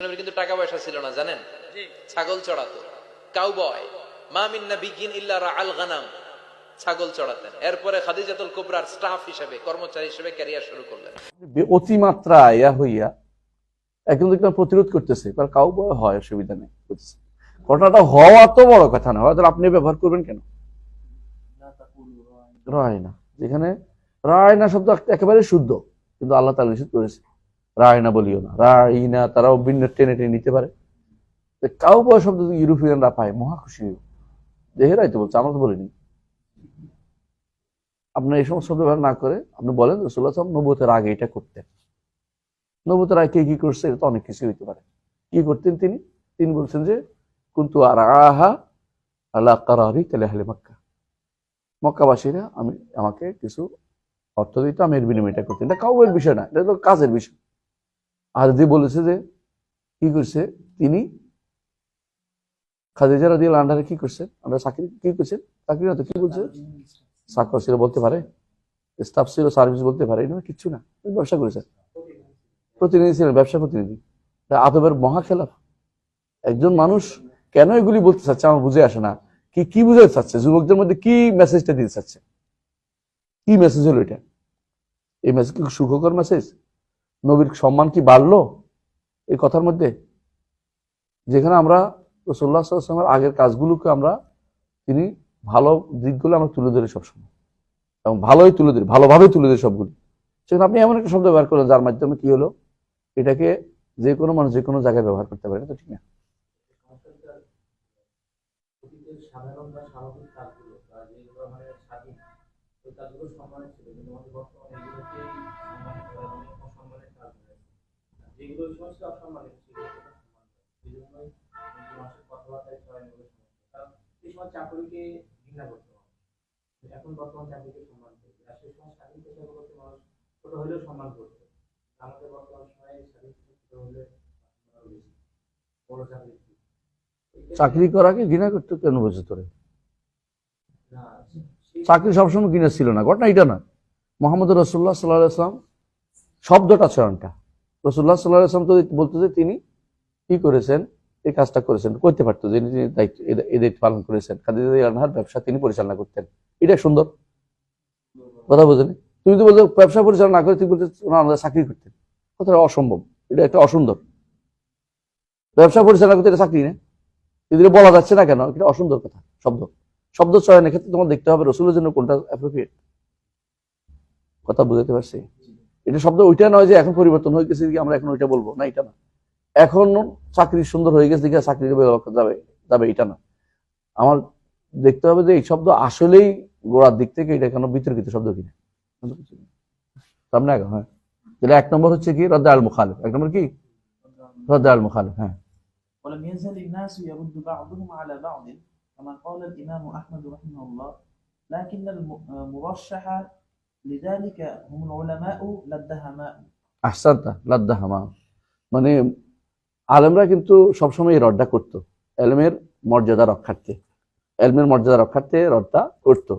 নবীর কিন্তু টাকা পয়সা ছিল না জানেন? ছাগল চড়াতো। কাউবয় মা মিন নাবিয়িন ইল্লা রাআল গানাম। ছাগল চড়াতেন। এরপরে খাদিজাতুল কুবরার স্টাফ হিসেবে কর্মচারী হিসেবে ক্যারিয়ার শুরু করলেন। অতিমাত্রা ইয়া হইয়া একজন দেখলাম প্রতিরোধ করতেছে কারণ কাউ বয় হয় অসুবিধা নেই ঘটনাটা হওয়া তো বড় কথা না হয়তো আপনি ব্যবহার করবেন কেন? রায়না। যেখানে রায়না শব্দ একেবারে শুদ্ধ কিন্তু আল্লাহ তালা নিষেধ করেছে। রায়না বলিও না। রায়না তারাও ভিন্ন টেনে টেনে নিতে পারে। কাউ বয় শব্দ ইউরোপিয়ানরা পায়, মহা খুশি হইব। দেহেরাই তো বলছে, আমরা তো বলিনি। আপনি এই সমস্ত শব্দ ব্যবহার না করে আপনি বলেন রসুল্লাহ নবতের আগে এটা করতেন। নবতের আগে কে কি করছে, এটা অনেক কিছু হইতে পারে। কি করতেন তিনি? তিনি বলছেন যে, কিন্তু আর আহা আল্লাহ কারি তাহলে আহলে মক্কা। মক্কাবাসীরা আমি, আমাকে কিছু অর্থ দিত, আমি এর বিনিময়টা করতেন। এটা কাউয়ের বিষয় না, এটা তো কাজের বিষয়। আর বলেছে যে, কি করছে? তিনি খাদিজা রাদি আন্ডারে কি করছেন আমরা চাকরি কি করছেন চাকরি না তো কি বলছে? চাকর ছিল বলতে পারে। স্টাফ ছিল, সার্ভিস বলতে পারে। এটা কিচ্ছু না। ব্যবসা করেছেন। প্রতিনিধি ছিলেন, ব্যবসা প্রতিনিধি। আদবের মহা খেলাফ একজন মানুষ কেন এগুলি বলতে চাচ্ছে আমার বুঝে আসে না। কি কি বুঝাতে চাচ্ছে? যুবকদের মধ্যে কি মেসেজটা দিতে চাচ্ছে? কি মেসেজ হলো এটা? এই মেসেজ কি সুখকর মেসেজ নবীর সম্মান কি বাড়লো? এই কথার মধ্যে যেখানে আমরা রসোল্লা সাল্লামের আগের কাজগুলোকে আমরা, তিনি ভালো দিকগুলো আমরা তুলে ধরি সবসময়। এবং ভালোই তুলে ধরি ভালোভাবেই তুলে ধরি সবগুলো। সেখানে আপনি এমন একটা শব্দ ব্যবহার করেন যার মাধ্যমে কি হলো? এটাকে যে কোনো মানুষ যে কোনো জায়গায় ব্যবহার করতে পারে তো ঠিক না। সাধারণ চাকরিকে ঘৃণা করতে হবে এখন বর্তমান চাকরিকে সম্মান করছে আর সেই সময় স্বাধীন পেশাগুলোকে মানুষ ছোট হলেও সম্মান করছে আমাদের বর্তমান সময়ে স্বাধীন ছোট হলে বড় চাকরি চাকরি করাকে ঘৃণা করতে কেন বুঝে তোরে? চাকরি সবসময় ঘৃণা ছিল না ঘটনা এটা না মোহাম্মদ রসুল্লাহ সাল্লাহ আসলাম শব্দটা চয়নটা রসুল্লাহ সাল্লাহ আসলাম তো বলতো যে তিনি কি করেছেন? এই কাজটা করেছেন, করতে পারতো যে তিনি দায়িত্ব, এই দায়িত্ব পালন করেছেন। খাদিজা রান্নার ব্যবসা তিনি পরিচালনা করতেন। এটা সুন্দর। কথা বোঝেন? তুমি তো বলছো ব্যবসা পরিচালনা না করে, তুমি না আমাদের চাকরি করতেন। কথাটা অসম্ভব। এটা একটা অসুন্দর। ব্যবসা পরিচালনা করতে এটা চাকরি না। এগুলো বলা যাচ্ছে না কেন, এটা অসুন্দর কথা, শব্দ। শব্দ চয়নের ক্ষেত্রে তোমার দেখতে হবে, রসুলের জন্য কোনটা অ্যাপ্রোপ্রিয়েট কথা বুঝাতে পারছি? এটা শব্দ ওইটা নয় যে এখন পরিবর্তন হয়ে গেছে আমরা এখন ওইটা বলবো না এটা না এখন চাকরি সুন্দর হয়ে গেছে দিকে চাকরি যাবে যাবে এটা না আমার দেখতে হবে যে এই শব্দ আসলেই গোড়ার দিক থেকে এটা কেন বিতর্কিত শব্দ কিনা সামনে আগে হ্যাঁ তাহলে এক নম্বর হচ্ছে কি রদ্দা আল মুখালিফ এক নম্বর কি রদ্দা আল মুখালিফ হ্যাঁ ولم يزل الناس يرد بعضهم على بعض كما قال الإمام أحمد رحمه الله لكن المرشح لذلك هم العلماء لا الدهماء আহসানটা লাদ্দাহামা মানে আলেমরা কিন্তু সবসময় এই রডটা করতো এলমের মর্যাদা রক্ষার্থে এলমের মর্যাদা রক্ষার্থে রডটা করতো